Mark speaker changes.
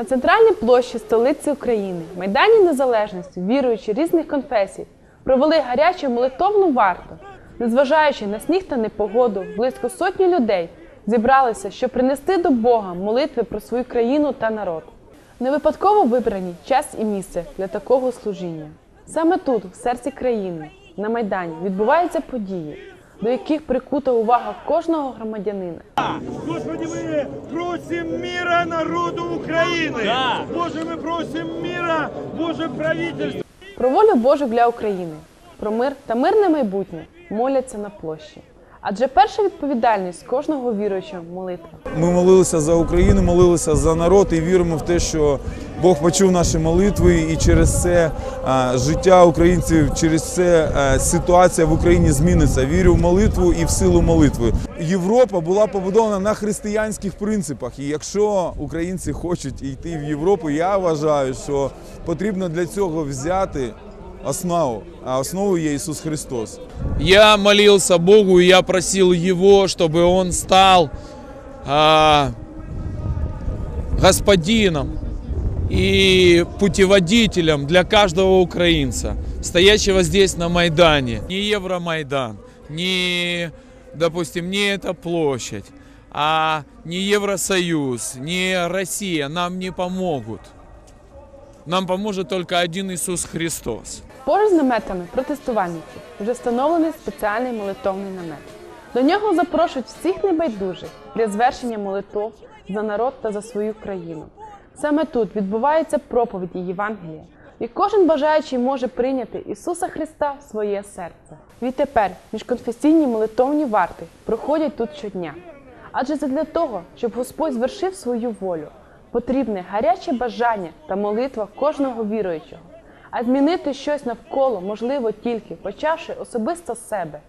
Speaker 1: На центральній площі столиці України, Майдані Незалежності, віруючі різних конфесій, провели гарячу молитовну варту. Незважаючи на сніг та непогоду, близько сотні людей зібралися, щоб принести до Бога молитви про свою країну та народ. Не випадково вибрані час і місце для такого служіння. Саме тут, в серці країни, на Майдані, відбуваються події, до яких прикута увага кожного громадянина.
Speaker 2: Господи, мы просим мира народу Украины.
Speaker 3: Да.
Speaker 2: Боже, мы просим мира, Боже, правительство.
Speaker 1: Про волю Божу для України, про мир та мирне майбутнє моляться на площі. Адже перша відповідальність кожного віруючого молитва.
Speaker 4: Ми молилися за Україну, молилися за народ і віримо в те, що Бог почув наші молитви, і через це життя українців, через це ситуація в Україні зміниться. Вірю в молитву і в силу молитви. Європа була побудована на християнських принципах. І якщо українці хочуть йти в Європу, я вважаю, що потрібно для цього взяти основу. А основою є Ісус Христос.
Speaker 3: Я молился Богу, и я просил Его, чтобы Он стал а, господином и путеводителем для каждого украинца, стоящего здесь на Майдане. Не Евромайдан, не, допустим, не эта площадь, а не Евросоюз, не Россия нам не помогут. Нам поможет только один Иисус Христос.
Speaker 1: Поруч з наметами протестувальників вже встановлений спеціальний молитовний намет. До нього запрошують всіх небайдужих для звершення молитов за народ та за свою країну. Саме тут відбуваються проповіді Євангелія, і кожен бажаючий може прийняти Ісуса Христа в своє серце. Відтепер міжконфесійні молитовні варти проходять тут щодня. Адже задля того, щоб Господь звершив свою волю, потрібне гаряче бажання та молитва кожного віруючого. А змінити щось навколо можливо тільки почавши особисто з себе.